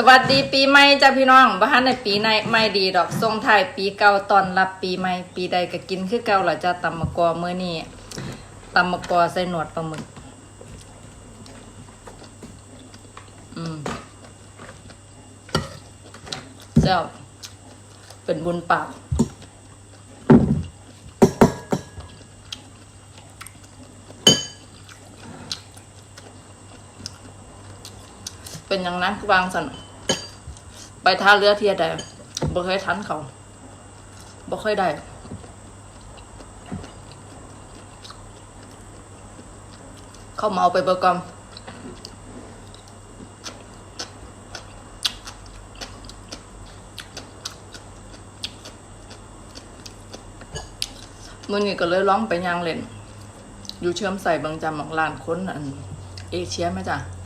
สวัสดีปีใหม่จ้าพี่น้องบ้านในปีในไม่ดีดอกทรงไทยปีเก่าตอนรับปีใหม่ปีใดก็กินคือเก่าล่ะจ้าตำมะกอเมื้อนี้ตำมะกอใส่หนวดปลาหมึกอืมเจ้าเป็นบุญปากเป็นอย่างนั้นวางสัน ไปท่าเรือเทียใดบ่เคยทันเขาบ่เคยได้เขาเมาไปเบอร์กอมมื่อนี้ก็เลยร้องไปยางเล่น อยู่เชื่อมใส่บางจำของลานค้นอัน เอเชียไหมจ้ะ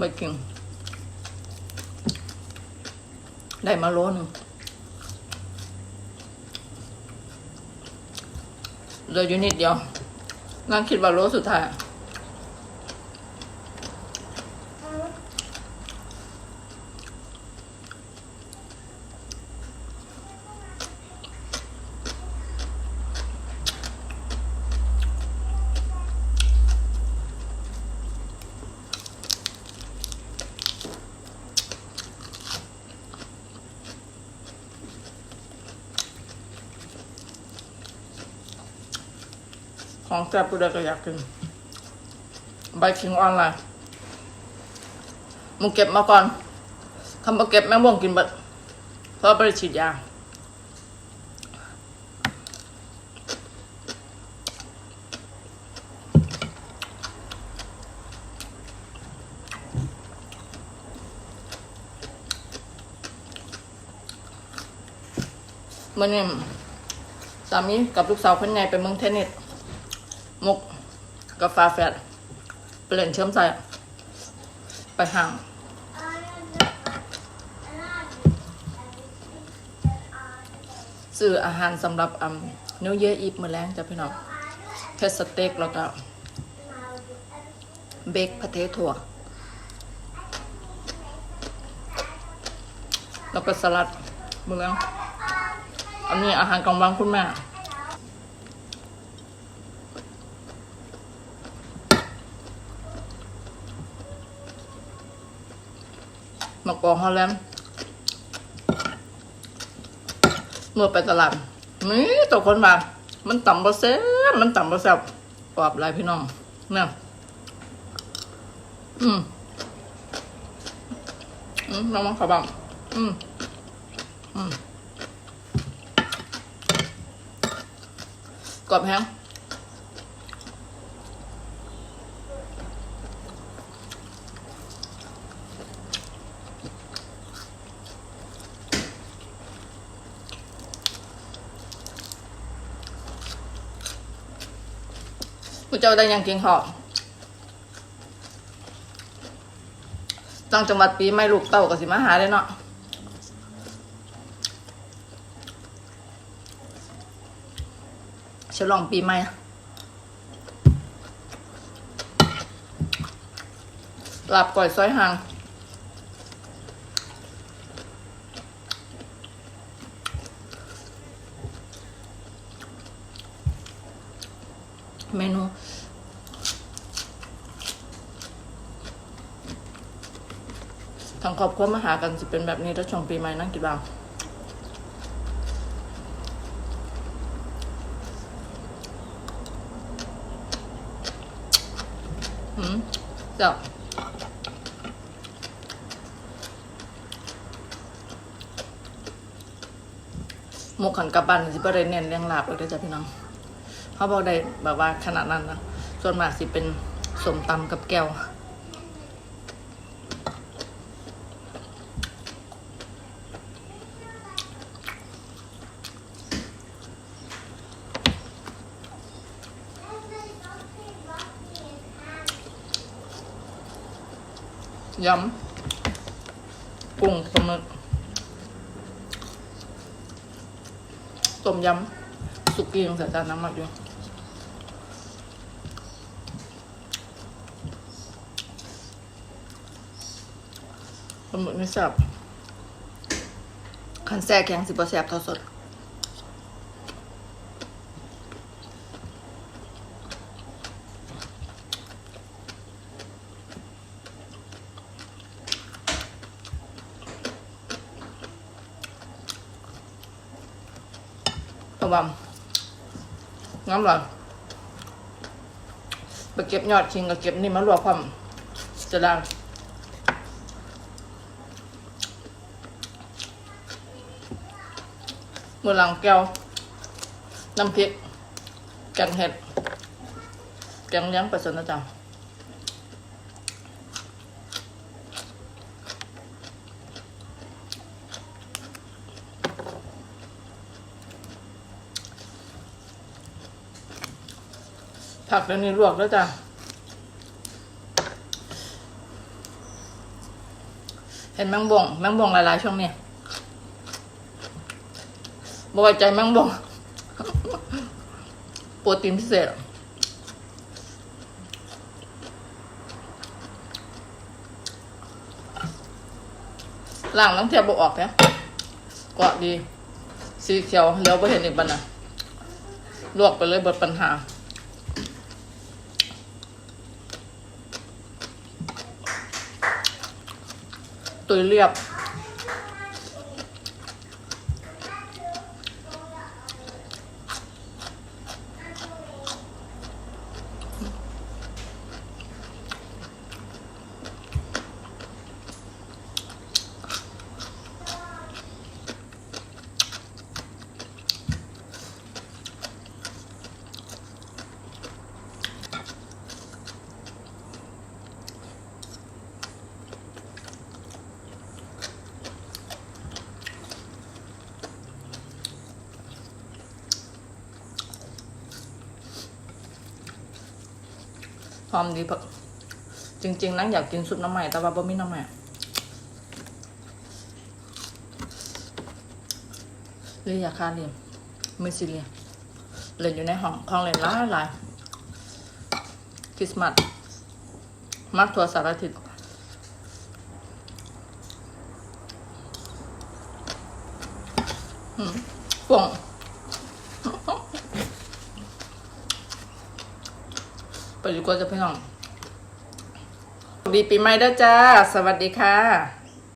ไม่กิน ได้มาโลนึงเหลืออยู่นิดเดียวงั้นคิดว่าโลสุดท้าย ของแซ่บกูได้ก็อยากกินใบคิงออนไลน์มึงเก็บมาก่อนคำว่าเก็บแม่งบ่งกินบัดเพราะไปฉีดยาเมื่อนี้สามีกับลูกสาวคนใหญ่ไปเมืองเทนนิส มุกกับฟ้าแฟดไปเล่นเชื่อมใส่ไปห่างซื้ออาหารสำหรับอ่ำนิวเยอร์อีฟมื้อแรงจ้ะพี่น้องเพชรสเต็กแล้วก็เบคพะเทถั่ว แล้วก็สลัดมือแรงอันนี้อาหารกลางวันคุณแม่ มะกอกฮอลแลนด์เมื่อไปตลาดนี่ตัวคนมามันต่ำบะเซ่มันต่ำบะแซ่บกรอบลายพี่น้องเนี่ยอืมอืมน้องมังขบังอืมอืมกรอบแห้ง ผู้เจ้าได้ยังกินหอมต่างจังหวัดปีไม่ลูกเต่าก็สิมาหาได้เนาะฉลองปีใหม่หลับก่อยซอยหาง เมนูทางครอบครัวมาหากันจะเป็นแบบนี้ถ้าช่วงปีใหม่นั่งกินบ้างอืมเจ้าหมกขันกลับบ้นสิบ่ได้เน้นเลี้ยงลาบเลยเด้จ้ะพี่น้อง เขาบอกได้แบบว่าขนาดนั้นนะส่วนมากสิเป็นสมตำกับแก้วยำกุ้งปลาหมึกต้มยำสุกี้ยังใส่จานน้ำมันอยู่ ปลาหมึกนี่แซ่บคันแซ่แข็งสิบ่แซ่บเท่าสดระวังน้ำหลังไปเก็บยอดชิงกับเก็บนี่มารวบความจะได้ มือหลังแก้วน้ำพริกแกงเห็ดแกงเลี้ยงปลาสนนะจ๊ะผักเดี๋ยวนี้ลวกแล้วจ้ะเห็นแมงบ่งแมงบ่งหลายๆช่วงนี้ บไว้ใจแมงบ่งโปรตีนพิเศษอะล่างน้ำเทียบบออกนี่เกาะดี สีเขียวเลี้ยวไปเห็นอีกบันนะลวกไปเลยเบิดปัญหาตุยเรียบ หอมดีเพะจริง ๆ นั่งอยากกินซุปน้ำใหม่แต่ว่าบ่มีน้ำใหม่เรียกยาคาเรียมมิซิเลียเล่นอยู่ในห้องห้องเล่นหลายหลายคริสต์มาสมักทัวร์สารทิศอืมป่วง อยู่กว่าจะพี่น้องดีปีใหม่ด้อจ้า สวัสดีค่ะ